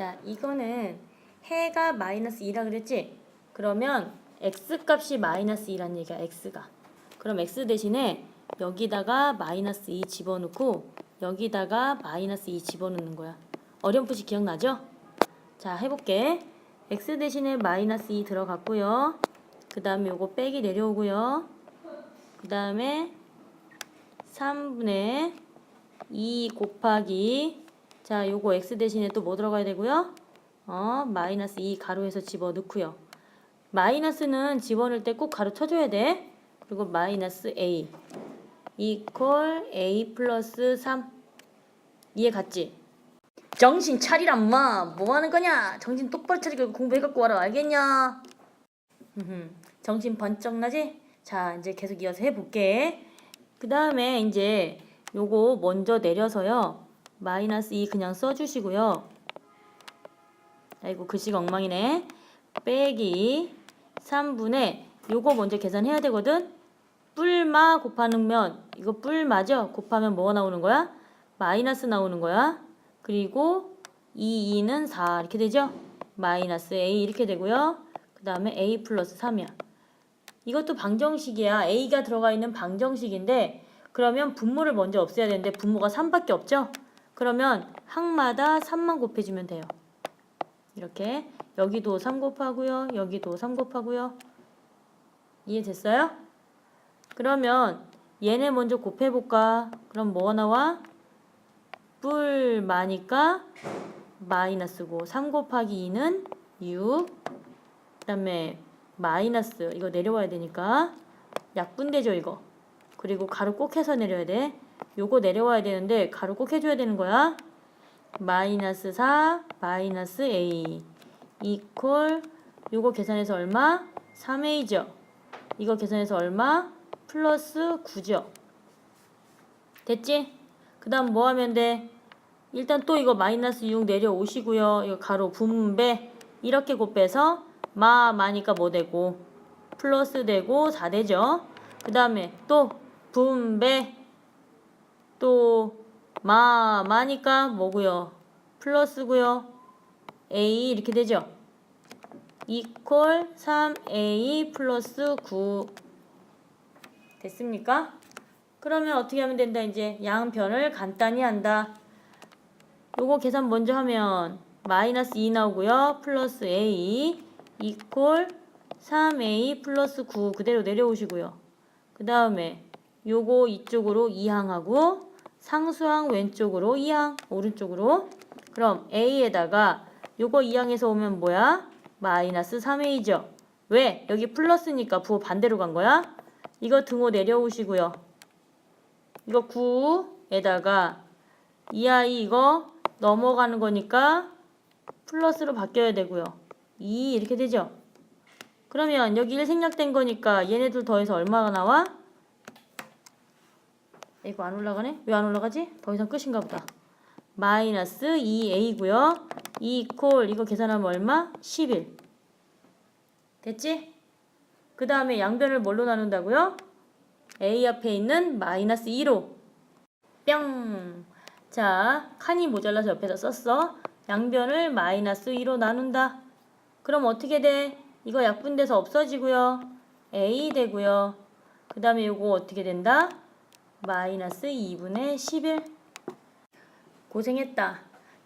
자, 이거는 해가 마이너스 2라 그랬지? 그러면 x 값이 마이너스 2란 얘기야, x가. 그럼 x 대신에 여기다가 마이너스 2 집어넣고 여기다가 마이너스 2 집어넣는 거야. 어렴풋이 기억나죠? 자, 해볼게. x 대신에 마이너스 2 들어갔고요. 그 다음에 요거 빼기 내려오고요. 그 다음에 3분의 2 곱하기 자 요거 x 대신에 또 뭐 들어가야 되고요? 어 마이너스 2 가로에서 집어넣고요. 마이너스는 집어넣을 때 꼭 가로 쳐줘야 돼. 그리고 마이너스 a 이퀄 a 플러스 3 이해 갔지? 정신 차리라 엄마 뭐 하는 거냐? 정신 똑바로 차리고 공부해갖고 와라 알겠냐? 정신 번쩍 나지? 자 이제 계속 이어서 해볼게. 그 다음에 이제 요거 먼저 내려서요. 마이너스 2 그냥 써주시고요. 아이고 글씨가 엉망이네. 빼기 3분의 요거 먼저 계산해야 되거든. 뿔마 곱하는 면 이거 뿔마죠? 곱하면 뭐가 나오는 거야? 마이너스 나오는 거야. 그리고 2, 2는 4 이렇게 되죠? 마이너스 a 이렇게 되고요. 그 다음에 a 플러스 3이야. 이것도 방정식이야. a가 들어가 있는 방정식인데 그러면 분모를 먼저 없애야 되는데 분모가 3밖에 없죠? 그러면 항마다 3만 곱해주면 돼요. 이렇게 여기도 3 곱하고요. 여기도 3 곱하고요. 이해됐어요? 그러면 얘네 먼저 곱해볼까? 그럼 뭐가 나와? 뿔 마니까 마이너스고 3 곱하기 2는 6. 그 다음에 마이너스 이거 내려와야 되니까 약분되죠 이거. 그리고 가로 꼭 해서 내려야 돼. 요거 내려와야 되는데 가로 꼭 해줘야 되는 거야. 마이너스 4 마이너스 a 이퀄 요거 계산해서 얼마? 3a죠. 이거 계산해서 얼마? 플러스 9죠. 됐지? 그 다음 뭐 하면 돼? 일단 또 이거 마이너스 6 내려오시고요. 이거 가로 분배 이렇게 곱해서 마 마니까 뭐 되고 플러스 되고 4 되죠. 그 다음에 또 분배 또 마 마니까 뭐고요? 플러스고요. a 이렇게 되죠. 이퀄 3a 플러스 9 됐습니까? 그러면 어떻게 하면 된다 이제 양변을 간단히 한다. 요거 계산 먼저 하면 마이너스 2 나오고요. 플러스 a 이퀄 3a 플러스 9 그대로 내려오시고요. 그 다음에 요거 이쪽으로 2항하고 상수항 왼쪽으로 2항 오른쪽으로 그럼 a에다가 요거 2항에서 오면 뭐야? 마이너스 3a죠. 왜? 여기 플러스니까 부호 반대로 간 거야? 이거 등호 내려오시고요. 이거 9에다가 이 아이 이거 넘어가는 거니까 플러스로 바뀌어야 되고요. 2 이렇게 되죠. 그러면 여기 1 생략된 거니까 얘네들 더해서 얼마가 나와? 이거 안 올라가네? 왜 안 올라가지? 더 이상 끝인가 보다. 마이너스 2a고요. 이퀄 이거 계산하면 얼마? 11. 됐지? 그 다음에 양변을 뭘로 나눈다고요? a 앞에 있는 마이너스 2로 뿅. 자, 칸이 모자라서 옆에다 썼어. 양변을 마이너스 2로 나눈다. 그럼 어떻게 돼? 이거 약분돼서 없어지고요. a 되고요. 그 다음에 이거 어떻게 된다? 마이너스 2분의 11. 고생했다.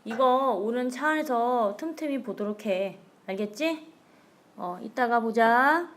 이거 오는 차 안에서 틈틈이 보도록 해. 알겠지? 어, 이따가 보자.